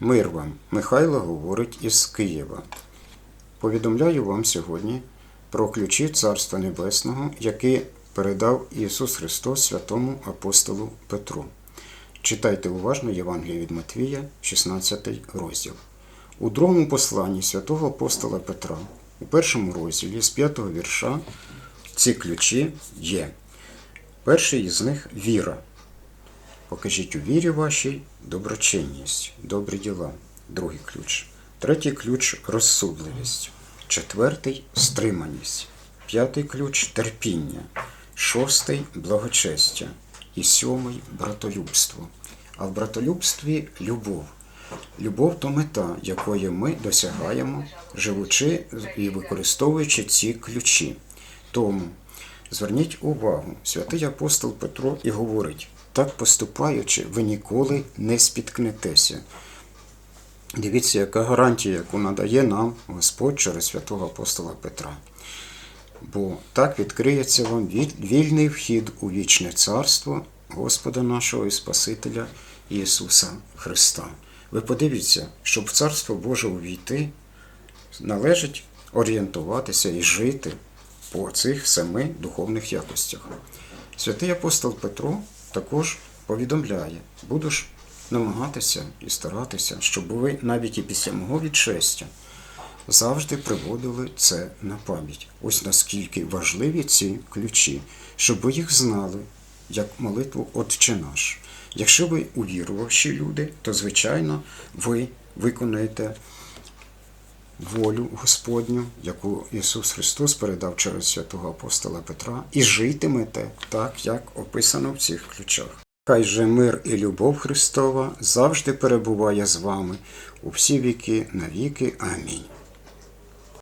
Мир вам, Михайло говорить із Києва. Повідомляю вам сьогодні про ключі Царства Небесного, які передав Ісус Христос святому апостолу Петру. Читайте уважно Євангеліє від Матвія, 16 розділ. У другому посланні святого апостола Петра, у першому розділі з п'ятого вірша, ці ключі є. Перший із них віра. Покажіть у вірі вашій доброчинність, добрі діла. Другий ключ. Третій ключ розсудливість. Четвертий стриманість. П'ятий ключ терпіння. Шостий благочестя. І сьомий братолюбство. А в братолюбстві любов. Любов то мета, якої ми досягаємо, живучи і використовуючи ці ключі. Тому зверніть увагу, святий апостол Петро і говорить: так поступаючи, ви ніколи не спіткнетеся. Дивіться, яка гарантія, яку надає нам Господь через святого апостола Петра. Бо так відкриється вам вільний вхід у вічне царство Господа нашого і Спасителя Ісуса Христа. Ви подивіться, щоб в Царство Боже увійти, належить орієнтуватися і жити по цих семи духовних якостях. Святий апостол Петро також повідомляє: буду ж намагатися і старатися, щоб ви навіть і після мого відшестя завжди приводили це на пам'ять. Ось наскільки важливі ці ключі, щоб ви їх знали, як молитву Отче наш. Якщо ви увірувавші люди, то звичайно ви виконаєте волю Господню, яку Ісус Христос передав через святого апостола Петра, і житимете так, як описано в цих ключах. Хай же мир і любов Христова завжди перебуває з вами у всі віки навіки. Амінь.